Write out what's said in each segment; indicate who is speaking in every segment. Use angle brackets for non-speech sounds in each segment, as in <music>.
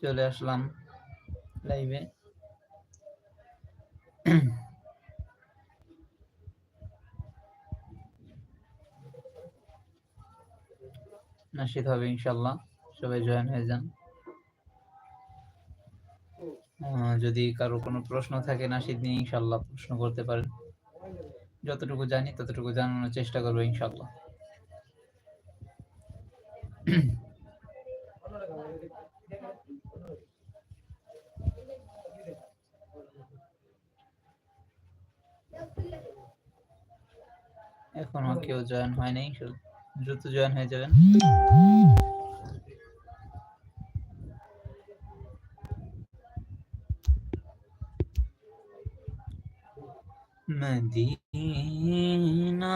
Speaker 1: চলে আসলাম লাইভে নাশিদ হবে ইনশাল্লাহ সবাই জয়েন হয়ে যান। যদি কারও কোনো প্রশ্ন থাকে নাশিদ নিয়ে ইনশাল্লাহ প্রশ্ন করতে পারেন। যতটুকু জানি ততটুকু জানানোর চেষ্টা করব ইনশাল্লাহ এখনও কেউ জয়েন হয় নাই দ্রুত জয়েন হয়ে যাবেন। মদিনা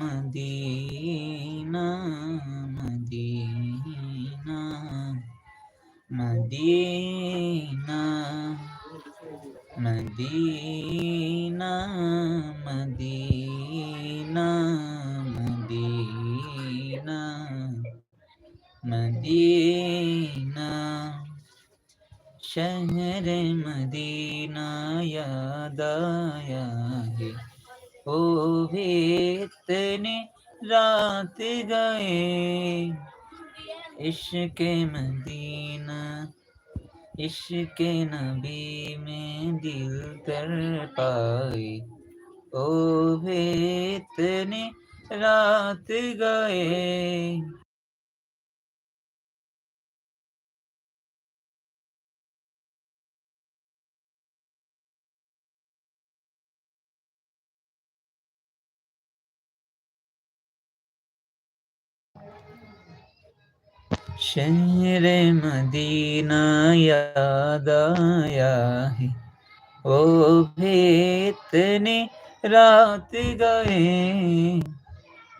Speaker 1: মদিনা মদিনা মদিনা মদিনা মদিনা। मदीना याद आया है ओ भी इतने रात गए इश्क मदीना इश्क नबी में दिल कर पाए ओ भी इतने रात गए शहर मदीना याद आया है ओ भेतने रात गए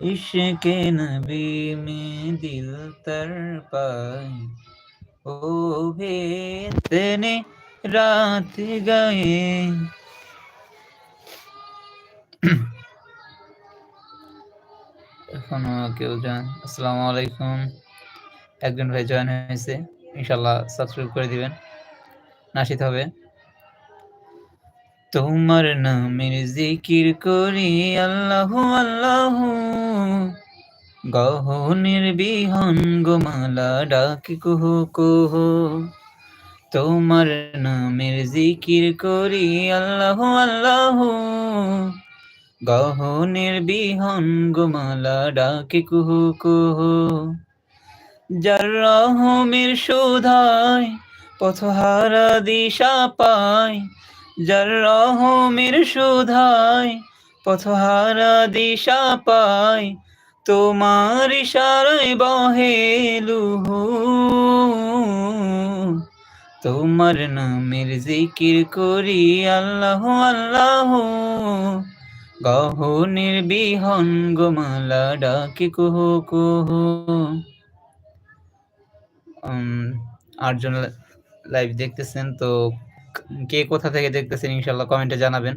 Speaker 1: इश्क नबी में दिल तर पाए ओ भेतने रात गए এখনো কেউ যান আসসালামু আলাইকুম একজন ভাই জয়েন হয়েছে, ইনশাল্লাহ সাবস্ক্রাইব করে দিবেন। নাসিত হবে। তোমার নামের জিকির করি, আল্লাহ আল্লাহ। গহনের বিহন গোমালা ডাকি কুহ কুহ। তোমার নামের জিকির করি, আল্লাহ আল্লাহ। গহনের বিহন গোমালা ডাকি কুহ কুহ। যার রহমের শোধায় পথহারা দিশা পায়, যার রহমের শোধায় পথহারা দিশা পায়, তোমার ইশারায় বহে লুহু। তোমার নামের জিকির করি আল্লাহ আল্লাহ। গহনের বিহন গোমালা ডাকে কুহ কুহ। আটজন লাইভ দেখতেছেন, তো কে কোথা থেকে দেখতেছেন ইনশাল্লাহ কমেন্টে জানাবেন।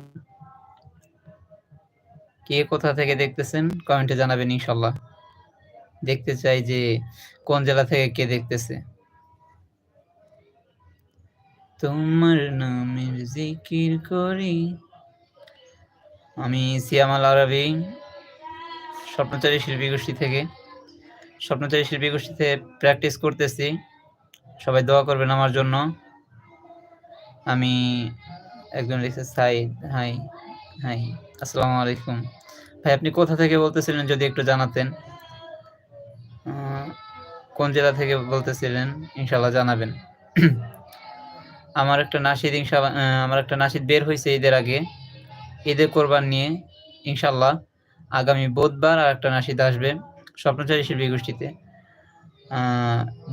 Speaker 1: কে কোথা থেকে দেখতেছেন কমেন্টে জানাবেন ইনশাল্লাহ দেখতে চাই যে কোন জেলা থেকে কে দেখতেছে। তোমার নামের জিকির করি। আমি সিয়ামাল আরবি, স্বপ্নচারী শিল্পী গোষ্ঠী থেকে। স্বপ্নচারী শিল্পী গোষ্ঠীতে প্র্যাকটিস করতেছি। সবাই দোয়া করবেন আমার জন্য। আমি একজন লিখছে সাইদ হাই হাই, আসসালামু আলাইকুম। ভাই, আপনি কোথা থেকে বলতেছিলেন যদি একটু জানাতেন? কোন জেলা থেকে বলতেছিলেন? ইনশাল্লাহ জানাবেন। <clears throat> আমার একটা নাসিদ ইনশাল্লাহ আমার একটা নাসিদ বের হয়েছে ঈদের আগে। ঈদের কোরবান নিয়ে ইনশাল্লাহ আগামী বুধবার আর একটা নাসিদ আসবে। স্বপ্নচারী শিল্পী গোষ্ঠীতে।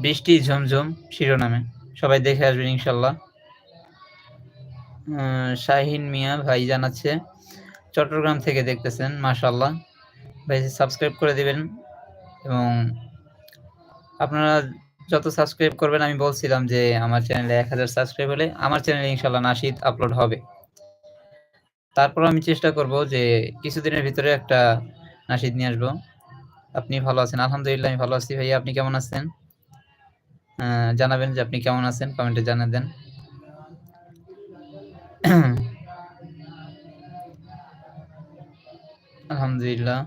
Speaker 1: বৃষ্টি ঝমঝম শিরোনামে। সবাই দেখে আসবেন ইনশাল্লাহ। শাহিন মিয়া ভাই জানাচ্ছে, চট্টগ্রাম থেকে দেখতেছেন মাশাল্লাহ ভাই সাবস্ক্রাইব করে দিবেন এবং আপনারা যত সাবস্ক্রাইব করবেন, আমি বলছিলাম যে আমার চ্যানেলে এক হাজার সাবস্ক্রাইব হলে আমার চ্যানেলে ইনশাল্লাহ নাশিদ আপলোড হবে। তারপর আমি চেষ্টা করব যে কিছুদিনের ভিতরে একটা নাশিদ নিয়ে আসব। আপনি ভালো আছেন? আলহামদুলিল্লাহ, আমি ভালো আছি ভাইয়া। আপনি কেমন আছেন? জানাবেন যে আপনি কেমন আছেন? কমেন্টে জানিয়ে দেন। আলহামদুলিল্লাহ।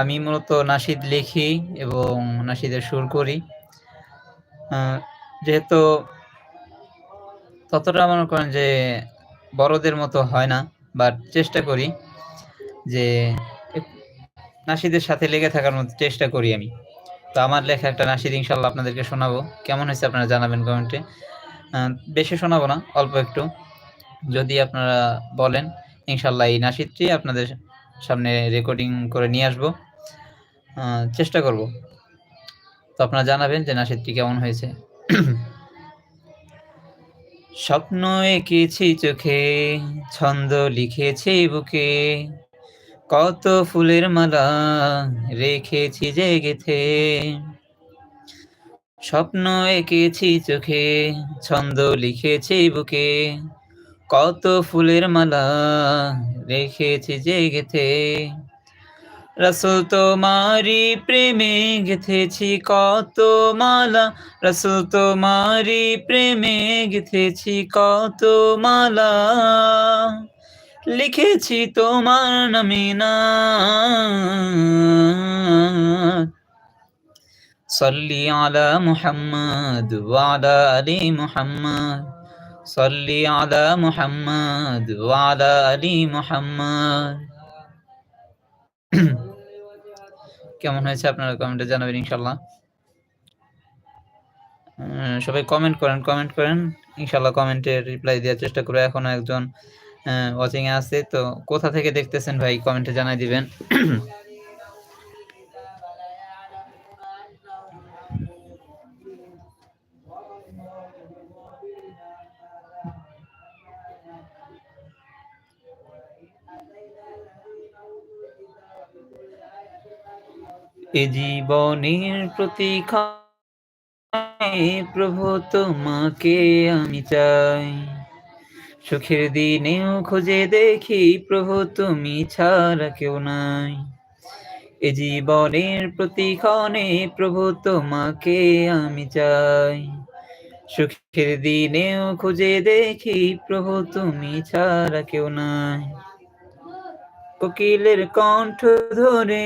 Speaker 1: আমি মূলত নাশিদ লিখি এবং নাশিদের সুর করি। যেহেতু ততটা মনে করেন যে বড়দের মতো হয় না বাট চেষ্টা করি। যে নাসিদের সাথে লেগে থাকার মতো চেষ্টা করি আমি। তো আমার লেখা একটা নাসিদ ইনশাল্লাহ আপনাদেরকে শোনাবো। কেমন হয়েছে আপনারা জানাবেন কমেন্টে। বেশি শোনাবো না, অল্প একটু। যদি আপনারা বলেন ইনশাল্লাহ এই নাসিদটি আপনাদের সামনে রেকর্ডিং করে নিয়ে আসব। চেষ্টা করব। তো আপনারা জানাবেন যে নাসিদটি কেমন হয়েছে। <clears throat> স্বপ্ন এঁকেছি চোখে, ছন্দ লিখেছি বুকে। কত ফুলের মালা রেখেছি যে গেথে। স্বপ্ন এঁকেছি চোখে, ছন্দ লিখেছি বুকে। কত ফুলের মালা রেখেছি যে গেথে। রসুল তোমারি প্রেমে গেথেছি, কত মালা। রসুল তোমারি প্রেমে গেথেছি, কত মালা। লিখেছি তোমার নামে না صلي على محمد وعلى آل محمد صلي على محمد وعلى آل محمد কেমন হয়েছে আপনারা কমেন্টে জানাবেন ইনশাল্লাহ সবাই কমেন্ট করেন কমেন্ট করেন ইনশাল্লাহ কমেন্টে রিপ্লাই দেওয়ার চেষ্টা করবো এখনো একজন ওয়াচিং এ আছে, তো কোথা থেকে দেখতেছেন ভাই? কমেন্টে জানাই দিবেন। এ জীবনের প্রতীক্ষা প্রভু তোমাকে আমি চাই। সুখের দিনেও খুঁজে দেখি, প্রভু তুমি ছাড়া কেউ নাই। এ জীবনের প্রতিক্ষণে প্রভু তোমাকে আমি চাই। সুখের দিনেও খুঁজে দেখি, প্রভু তুমি ছাড়া কেউ নাই। কোকিলের কণ্ঠ ধরে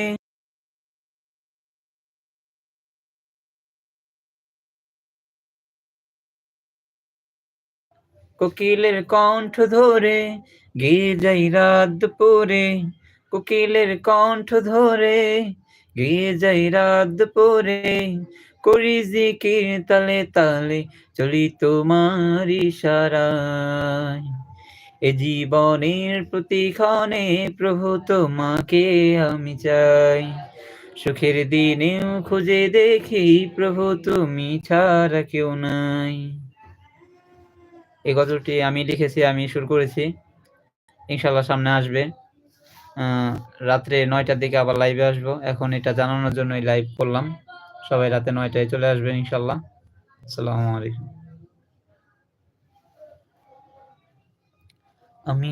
Speaker 1: কোকিলের কণ্ঠ ধরে, গিয়ে যাই রাত পরে কোকিলের কণ্ঠ ধরে, গিয়ে যাই রাত পরে করি জিকির তালে তালে, চলি তোমার ইশারায়। এ জীবনের প্রতিক্ষণে প্রভু তোমাকে আমি চাই। সুখের দিনেও খুঁজে দেখি প্রভু তুমি ছাড়া কেউ নাই। এই গজলটি আমি লিখেছি, আমি শুরু করেছি। ইনশাল্লাহ সামনে আসবে। রাত্রে নয়টার দিকে আবার লাইভে আসব। এখন এটা জানানোর জন্যই লাইভ করলাম। সবাই রাতে নয়টায় চলে আসবে ইনশাল্লাহ আসসালাম আলাইকুম। আমি